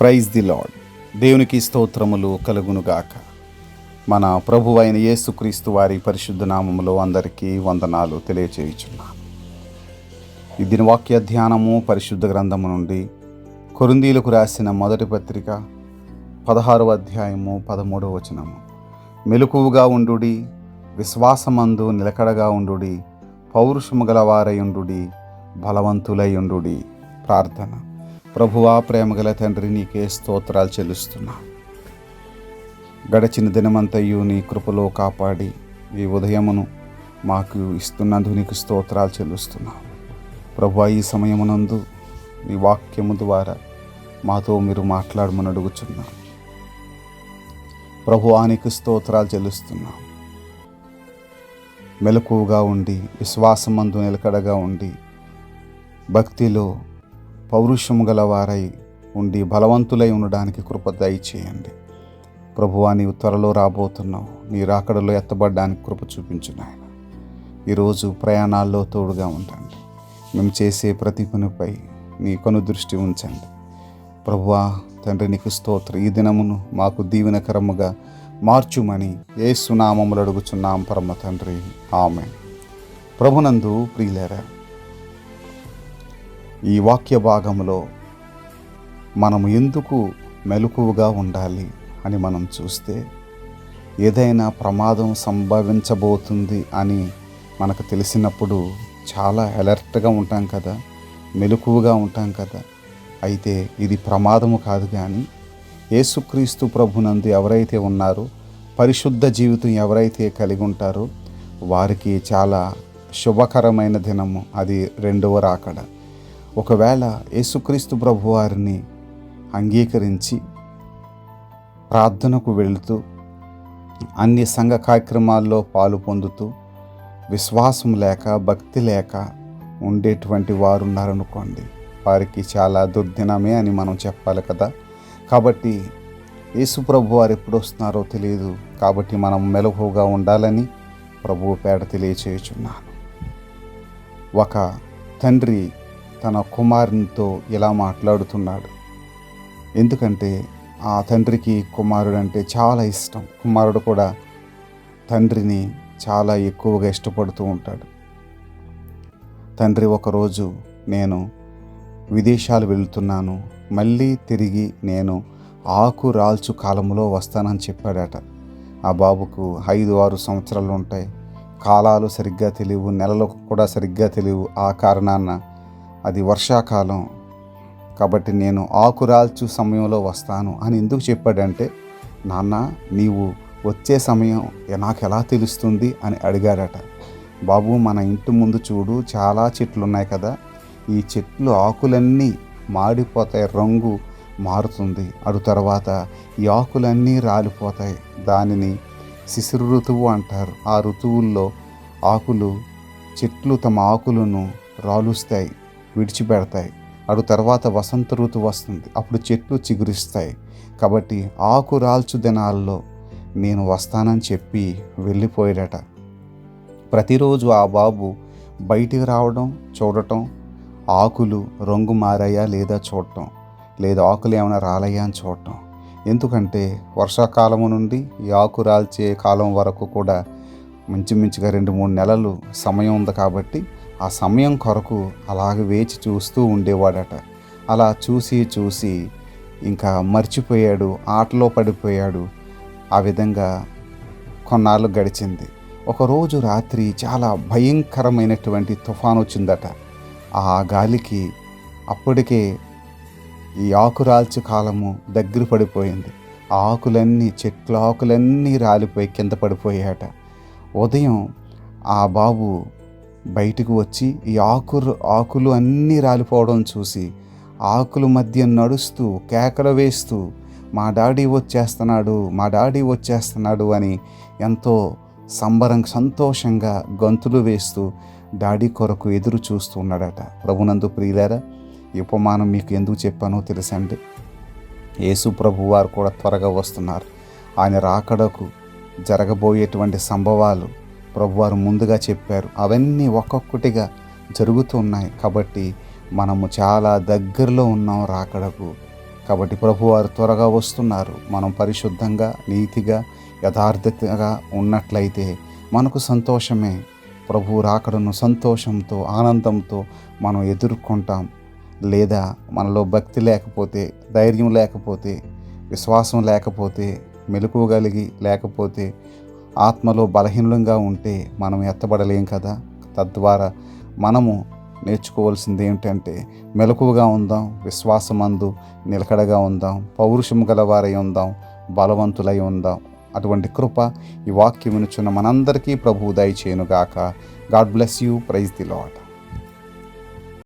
Praise the lord దేవునికి స్తోత్రములు కలుగునుగాక. మన ప్రభు అయిన యేసుక్రీస్తు వారి పరిశుద్ధ నామములో అందరికీ వందనాలు తెలియచేయుచున్నాను ఈ దినవాక్య ధ్యానము పరిశుద్ధ గ్రంథము నుండి కొరిందీలకు రాసిన మొదటి పత్రిక పదహారవ అధ్యాయము పదమూడవ వచనము. మెలకువగా ఉండుడి విశ్వాసమందు నిలకడగా ఉండుడి పౌరుషము గలవారయుండుడి బలవంతులయుండుడి ప్రార్థన. ప్రభువా ప్రేమగల తండ్రి నీకే స్తోత్రాలు చెల్లిస్తున్నా. గడచిన దినమంతయు నీ కృపలో కాపాడి ఈ ఉదయమును మాకు ఇస్తున్నందుకు నీకు స్తోత్రాలు చెల్లిస్తున్నా. ప్రభు ఈ సమయమునందు నీ వాక్యము ద్వారా మాతో మీరు మాట్లాడమని అడుగుచున్నా. ప్రభు నీకు స్తోత్రాలు చెల్లిస్తున్నా. మెలకువగా ఉండి విశ్వాసమందు నిలకడగా ఉండి భక్తిలో పౌరుషము గలవారై ఉండి బలవంతులై ఉండడానికి కృప దయచేయండి. ప్రభువా నీవు త్వరలో రాబోతున్నావు. నీ రాకడలో ఎత్తబడడానికి కృప చూపించు నాయన. ఈరోజు ప్రయాణాల్లో తోడుగా ఉండండి. మేము చేసే ప్రతి పనిపై నీ కను దృష్టి ఉంచండి. ప్రభువా తండ్రి నీకు స్తోత్ర. ఈ దినమును మాకు దీవెనకరముగా మార్చుమని ఏ సునామములు అడుగుచున్నాం పరమ తండ్రి. ఆమె ప్రభునందు ప్రియులేరా ఈ వాక్య భాగంలో మనం ఎందుకు మెలకువగా ఉండాలి అని మనం చూస్తే ఏదైనా ప్రమాదం సంభవించబోతుంది అని మనకు తెలిసినప్పుడు చాలా అలర్ట్గా ఉంటాం కదా మెలకువగా ఉంటాం కదా. అయితే ఇది ప్రమాదము కాదు కానీ యేసుక్రీస్తు ప్రభునందు ఎవరైతే ఉన్నారో పరిశుద్ధ జీవితం ఎవరైతే కలిగి ఉంటారో వారికి చాలా శుభకరమైన దినము అది రెండవ రాకడ. ఒకవేళ యేసుక్రీస్తు ప్రభువారిని అంగీకరించి ప్రార్థనకు వెళుతూ అన్ని సంఘ కార్యక్రమాల్లో పాలు పొందుతూ విశ్వాసం లేక భక్తి లేక ఉండేటువంటి వారు ఉన్నారనుకోండి వారికి చాలా దుర్దినమే అని మనం చెప్పాలి కదా. కాబట్టి యేసు ప్రభు వారు ఎప్పుడు వస్తున్నారో తెలియదు. కాబట్టి మనం మెలకుగా ఉండాలని ప్రభువు పేడ తెలియచేయుచున్నాను. ఒక తండ్రి తన కుమారునితో ఇలా మాట్లాడుతున్నాడు. ఎందుకంటే ఆ తండ్రికి కుమారుడు అంటే చాలా ఇష్టం. కుమారుడు కూడా తండ్రిని చాలా ఎక్కువగా ఇష్టపడుతూ ఉంటాడు. తండ్రి ఒకరోజు నేను విదేశాలు వెళ్తున్నాను. మళ్ళీ తిరిగి నేను ఆకు రాల్చు కాలంలో వస్తానని చెప్పాడట. ఆ బాబుకు ఐదు ఆరు సంవత్సరాలు ఉంటాయి కాలాలు సరిగ్గా తెలియవు. నెలలు కూడా సరిగ్గా తెలియవు. ఆ కారణాన అది వర్షాకాలం కాబట్టి నేను ఆకురాల్చు సమయంలో వస్తాను అని ఎందుకు చెప్పాడంటే నాన్న నీవు వచ్చే సమయం నాకు ఎలా తెలుస్తుంది? అని అడిగాడట బాబు మన ఇంటి ముందు చూడు చాలా చెట్లు ఉన్నాయి కదా. ఈ చెట్లు ఆకులన్నీ మాడిపోతాయి రంగు మారుతుంది. అడు తర్వాత ఈ ఆకులన్నీ రాలిపోతాయి. దానిని శిశిర ఋతువు అంటారు. ఆ ఋతువుల్లో ఆకులు చెట్లు తమ ఆకులను రాలుస్తాయి. విడిచిపెడతాయి. అటు తర్వాత వసంత ఋతువు వస్తుంది. అప్పుడు చెట్లు చిగురిస్తాయి. కాబట్టి ఆకు రాల్చు దినాల్లో నేను వస్తానని చెప్పి వెళ్ళిపోయాడట. ప్రతిరోజు ఆ బాబు బయటికి రావడం చూడటం ఆకులు రంగు మారాయా లేదా చూడటం లేదా ఆకులు ఏమైనా రాలయ్యా అని చూడటం. ఎందుకంటే వర్షాకాలము నుండి ఈ ఆకు రాల్చే కాలం వరకు కూడా మించుమించుగా రెండు మూడు నెలలు సమయం ఉంది కాబట్టి ఆ సమయం కొరకు అలాగ వేచి చూస్తూ ఉండేవాడట. అలా చూసి చూసి ఇంకా మర్చిపోయాడు ఆటలో పడిపోయాడు. ఆ విధంగా కొన్నాళ్ళు గడిచింది. ఒకరోజు రాత్రి చాలా భయంకరమైనటువంటి తుఫాన్ వచ్చిందట. ఆ గాలికి అప్పటికే ఈ ఆకురాల్చి కాలము దగ్గర పడిపోయింది. ఆకులన్నీ చెట్ల ఆకులన్నీ రాలిపోయి కింద పడిపోయాట ఉదయం ఆ బాబు బయటకు వచ్చి ఈ ఆకులు ఆకులు అన్నీ రాలిపోవడం చూసి ఆకుల మధ్య నడుస్తూ కేకలు వేస్తూ మా డాడీ వచ్చేస్తున్నాడు మా డాడీ వచ్చేస్తున్నాడు అని ఎంతో సంబరం సంతోషంగా గంతులు వేస్తూ డాడీ కొరకు ఎదురు చూస్తూ ఉన్నాడట. ప్రభునందు ప్రియులారా ఈ ఉపమానం మీకు ఎందుకు చెప్పానో తెలుసండి. యేసు ప్రభు వారు కూడా త్వరగా వస్తున్నారు. ఆయన రాకడకు జరగబోయేటువంటి సంభవాలు ప్రభువారు ముందుగా చెప్పారు. అవన్నీ ఒక్కొక్కటిగా జరుగుతున్నాయి కాబట్టి మనము చాలా దగ్గరలో ఉన్నాం రాకడకు. కాబట్టి ప్రభువారు త్వరగా వస్తున్నారు. మనం పరిశుద్ధంగా నీతిగా యథార్థతగా ఉన్నట్లయితే మనకు సంతోషమే. ప్రభు రాకడను సంతోషంతో ఆనందంతో మనం ఎదుర్కొంటాం. లేదా మనలో భక్తి లేకపోతే ధైర్యం లేకపోతే విశ్వాసం లేకపోతే మెలకువగలిగి లేకపోతే ఆత్మలో బలహీనంగా ఉంటే మనం ఎత్తబడలేం కదా. తద్వారా మనము నేర్చుకోవాల్సింది ఏమిటంటే మెలకువగా ఉందాం విశ్వాసమందు నిలకడగా ఉందాం పౌరుషం గలవారై ఉందాం బలవంతులై ఉందాం. అటువంటి కృప ఈ వాక్యం వినుచున్న మనందరికీ ప్రభు దయచేయునుగాక. God bless you. Praise the Lord